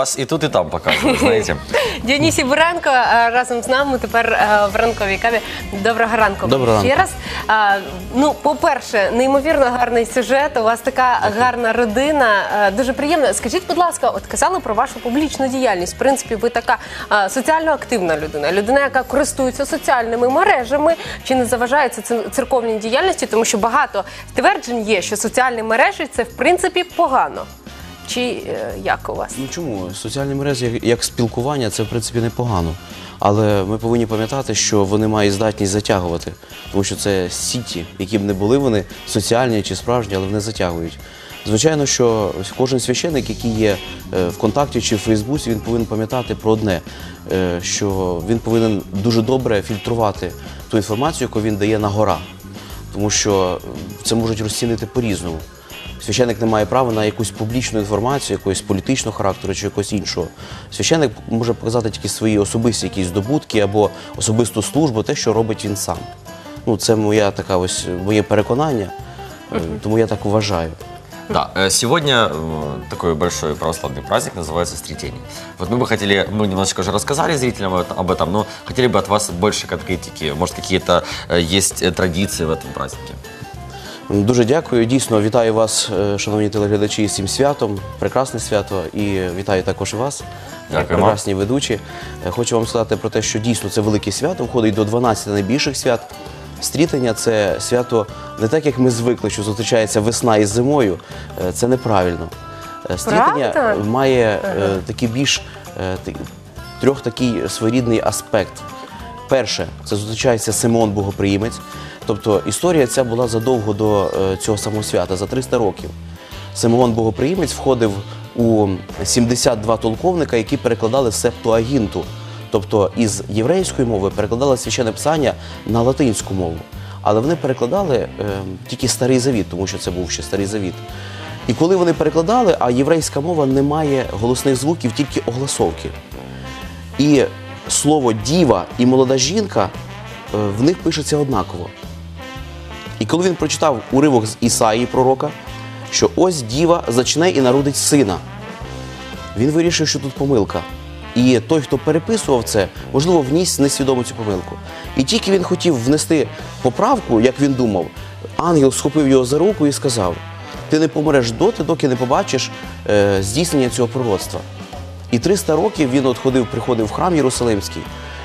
Вас и тут, и там показывают, знаете. Діонісій Буренко е, разом з нами тепер е, в ранковій каві. Доброго ранку. Доброго ще ранку. раз. Ну, по-перше, неймовірно гарний сюжет. У вас така гарна родина. Е, Дуже приємно. Скажіть, будь ласка, от казали про вашу публічну діяльність. В принципі, ви така е, соціально активна людина, людина, яка користується соціальними мережами. Чи не заважає це церковній діяльності? Тому що багато тверджень є, що соціальні мережі це в принципі погано. Чи е, як у вас? Ну чому? Соціальні мережі як, як спілкування це в принципі непогано. Але ми повинні пам'ятати, що вони мають здатність затягувати, тому що це сіті, які б не були вони соціальні чи справжні, але вони затягують. Звичайно, що кожен священник, який є е, в контакті чи в Фейсбуці, він повинен пам'ятати про одне, е, що він повинен дуже добре фільтрувати ту інформацію, яку він дає на гора, тому що це можуть розцінити по-різному Священник не має права на якусь публічну інформацію, якогось політичного характеру чи якогось іншого. Священник може показати тільки свої особисті якісь здобутки або особисту службу, те, що робить він сам. Ну, це моя така ось моє переконання, е, тому я так вважаю. Да, э, сегодня э, такой большой православный праздник называется Сретение. Вот мы бы хотели, мы немножечко уже рассказали зрителям об- об этом, но хотели бы от вас больше конкретики. Может, какие-то э, есть э, традиции в этом празднике? Дуже дякую. Дійсно, вітаю вас, е, шановні телеглядачі, з цим святом. Прекрасне свято. І вітаю також вас, Дякуємо. прекрасні ведучі. Е, Хочу вам сказати про те, що дійсно це велике свято, входить до 12 найбільших свят. Стрітання це свято не так, як ми звикли, що зустрічається весна із зимою. Е, Це неправильно. Е, Стрітання Правда? має е, такий більш е, трьох такий своєрідний аспект. Перше, це зустрічається Симон Богоприємець. Тобто історія ця була задовго до е, цього самого свята, за 300 років. Симон Богоприємець входив у 72 толковника, які перекладали септуагінту. Тобто із єврейської мови перекладали священне писання на латинську мову. Але вони перекладали е, тільки старий завіт, тому що це був ще старий завіт. І коли вони перекладали, а єврейська мова не має голосних звуків, тільки огласовки. І слово діва і молода жінка е, в них пишеться однаково. І коли він прочитав уривок з Ісаї пророка, що ось діва зачне і народить сина, він вирішив, що тут помилка. І той, хто переписував це, можливо, вніс несвідомо цю помилку. І тільки він хотів внести поправку, як він думав, ангел схопив його за руку і сказав: Ти не помреш доти, доки не побачиш е, здійснення цього пророцтва. І 300 років він от ходив, приходив в храм Єрусалимський.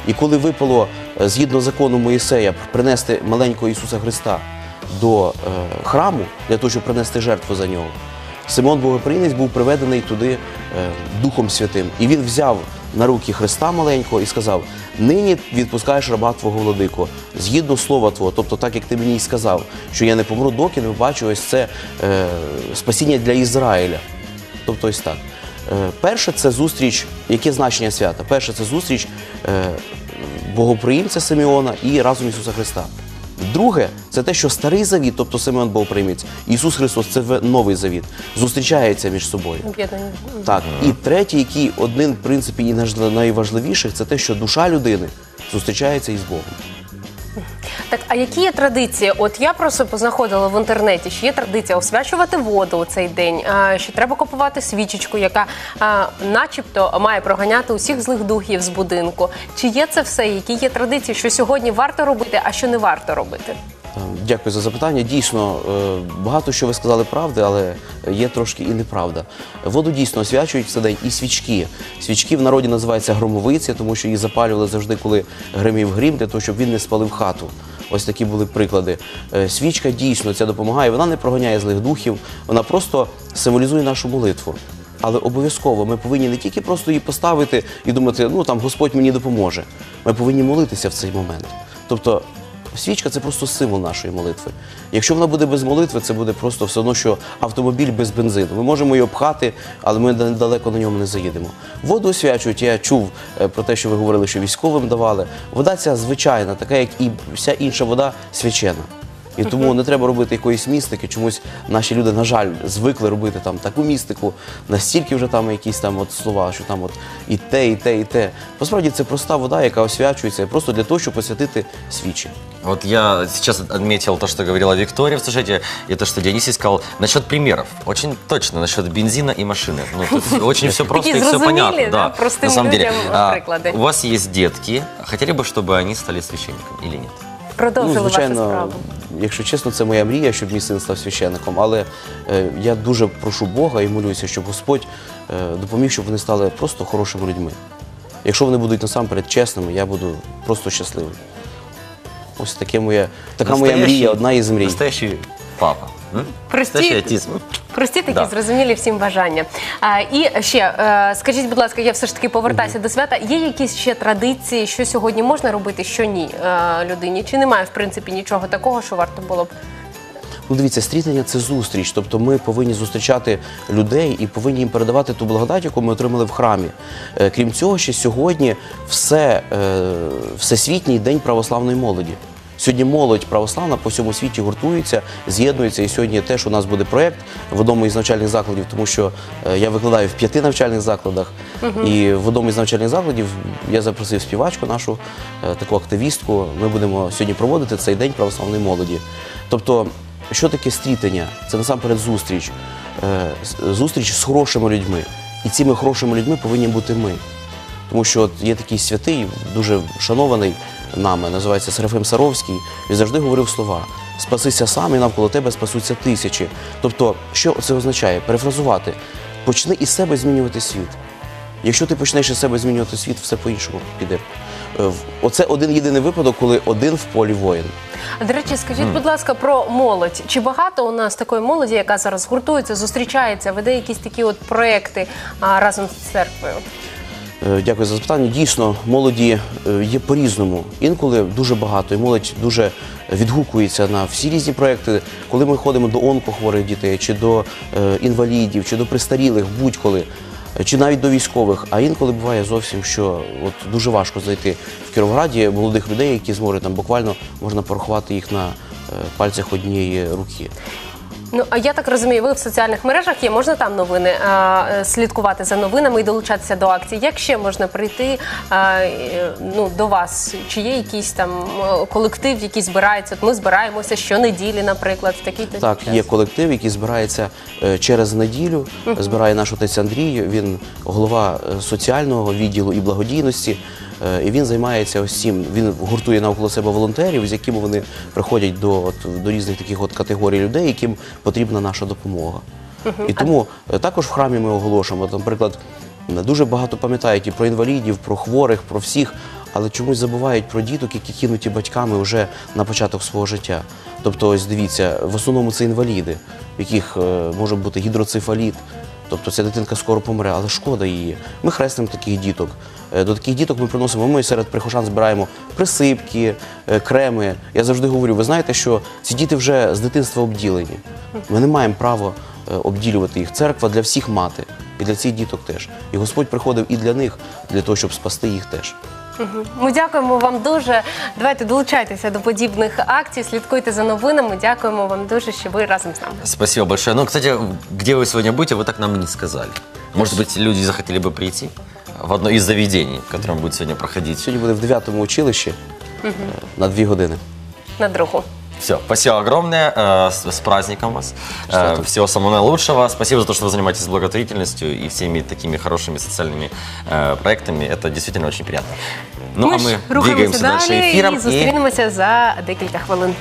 І коли випало, е, згідно закону Моїсея, принести маленького Ісуса Христа до е, храму для того, щоб принести жертву за нього, Симон Богоприємець був приведений туди е, Духом Святим. І він взяв на руки Христа маленького і сказав: Нині відпускаєш раба твого владико, згідно слова Твого, тобто так, як ти мені й сказав, що я не помру, доки не побачу ось це е, спасіння для Ізраїля. Тобто ось так. Е, Перше це зустріч, яке значення свята? Перше це зустріч е, богоприємця Симеона і разом Ісуса Христа. Друге, це те, що старий завіт, тобто Симеон Богоприємець, Ісус Христос це новий завіт, зустрічаються між собою. Так, і третє, який один, в принципі, і найважливіших, це те, що душа людини зустрічається із Богом. Так, а які є традиції? От я просто познаходила в інтернеті, що є традиція освячувати воду у цей день, а, що треба купувати свічечку, яка начебто має проганяти усіх злих духів з будинку. Чи є це все? Які є традиції, що сьогодні варто робити, а що не варто робити? Е, Дякую за запитання. Дійсно, е, багато що ви сказали правди, але є трошки і неправда. Воду дійсно освячують в цей день і свічки. Свічки в народі називаються громовиці, тому що їх запалювали завжди, коли гримів грім, для того, щоб він не спалив хату. Ось такі були приклади. Е, Свічка дійсно ця допомагає. Вона не проганяє злих духів, вона просто символізує нашу молитву. Але обов'язково ми повинні не тільки просто її поставити і думати, ну там Господь мені допоможе. Ми повинні молитися в цей момент. Тобто Свічка це просто символ нашої молитви. Якщо вона буде без молитви, це буде просто все одно, що автомобіль без бензину. Ми можемо її обхати, але ми далеко на ньому не заїдемо. Воду освячують. Я чув е, про те, що ви говорили, що військовим давали. Вода ця звичайна, така як і вся інша вода свячена. І тому не треба робити якоїсь містики. Чомусь наші люди, на жаль, звикли робити там таку містику, настільки вже там якісь там от слова, що там от і те, і те, і те. Насправді це проста вода, яка освячується просто для того, щоб посвятити свічі. Вот я сейчас отметил то, что говорила Виктория в сюжете, и то, что Дионисий сказал насчет примеров. Очень точно, насчет бензина и машины. Ну, тут очень все просто и все зрозумілі, понятно. да, простым на самом деле. людям, А, приклади. У вас есть детки. Хотели бы, чтобы они стали священниками или нет? Продовжили вашу звичайно, справу. якщо чесно, це моя мрія, щоб мій син став священником. Але е, я дуже прошу Бога і молюся, щоб Господь е, допоміг, щоб вони стали просто хорошими людьми. Якщо вони будуть насамперед чесними, я буду просто щасливий. Ось таке моє, така моя Настоящий- мрія, одна із мрій. Настоящий папа. М? Прості, прості такі Да. зрозумілі всім бажання. А, і ще е, скажіть, будь ласка, я все ж таки повертаюся до свята. Є якісь ще традиції, що сьогодні можна робити, що ні е, людині? Чи немає в принципі нічого такого, що варто було б? Ну, дивіться, стрітання це зустріч. Тобто ми повинні зустрічати людей і повинні їм передавати ту благодать, яку ми отримали в храмі. Е, Крім цього, ще сьогодні все, е, всесвітній день православної молоді. Сьогодні молодь православна по всьому світі гуртується, з'єднується. І сьогодні теж у нас буде проєкт в одному із навчальних закладів, тому що е, я викладаю в п'яти навчальних закладах. І в одному із навчальних закладів я запросив співачку нашу, е, таку активістку. Ми будемо сьогодні проводити цей день православної молоді. Тобто, що таке стрітання? Це насамперед зустріч. Е, Зустріч з хорошими людьми. І цими хорошими людьми повинні бути ми. Тому що от є такий святий, дуже шанований нами, називається Серафим Саровський. Він завжди говорив слова: спасися сам і навколо тебе спасуться тисячі. Тобто, що це означає? Перефразувати. Почни із себе змінювати світ. Якщо ти почнеш із себе змінювати світ, все по-іншому піде. Е, Оце один єдиний випадок, коли один в полі воїн. До речі, скажіть, будь ласка, про молодь. Чи багато у нас такої молоді, яка зараз гуртується, зустрічається, веде якісь такі от проекти разом з церквою? Е, Дякую за запитання. Дійсно, молоді е, є по-різному. Інколи дуже багато, і молодь дуже відгукується на всі різні проекти. Коли ми ходимо до онкохворих дітей, чи до е, інвалідів, чи до престарілих, будь-коли, чи навіть до військових. А інколи буває зовсім, що от дуже важко знайти в Кіровограді молодих людей, які зможуть там буквально можна порахувати їх на пальцях однієї руки. Ну а я так розумію, ви в соціальних мережах є, можна там новини а, е, слідкувати за новинами і долучатися до акцій. Як ще можна прийти а, ну, до вас? Чи є якийсь там колектив, який збирається? От ми збираємося щонеділі, наприклад, в такий Так, є колектив, який збирається е, через неділю. Збирає наш отець Андрій. Він голова е, соціального відділу і благодійності. Е, І він займається цим. Він гуртує навколо себе волонтерів, з якими вони приходять до, от, до різних таких от категорій людей, яким потрібна наша допомога. І тому е, також в храмі ми оголошуємо, наприклад, дуже багато пам'ятають і про інвалідів, про хворих, про всіх, але чомусь забувають про діток, які кинуті батьками вже на початок свого життя. Тобто, ось дивіться, в основному це інваліди, в яких е, може бути гідроцефаліт. Тобто ця дитинка скоро помре, але шкода її. Ми хрестимо таких діток. Е, До таких діток ми приносимо. Ми серед прихожан збираємо присипки, е, креми. Я завжди говорю: ви знаєте, що ці діти вже з дитинства обділені. Ми не маємо права е, обділювати їх. Церква для всіх мати, і для цих діток теж. І Господь приходив і для них, для того, щоб спасти їх теж. Ми дякуємо вам дуже. Давайте долучайтеся до подібних акцій, слідкуйте за новинами. Дякуємо вам дуже, що ви разом з нами. Спасибо большое. Ну, кстати, где вы сегодня будете, вы так нам и не сказали. Может быть, люди захотели бы прийти в одно из заведений, в котором будет сегодня проходить. Сьогодні буде в 9 училищі е, на 2 години. На другу. Все, спасибо огромное. э, С, с праздником вас. Э, Всего самого наилучшего. Спасибо за то, что вы занимаетесь благотворительностью и всеми такими хорошими социальными э, проектами. Это действительно очень приятно. Ну, ми а ж мы рухаємося двигаемся дальше далі эфиром. і зустрінемося за декілька хвилин.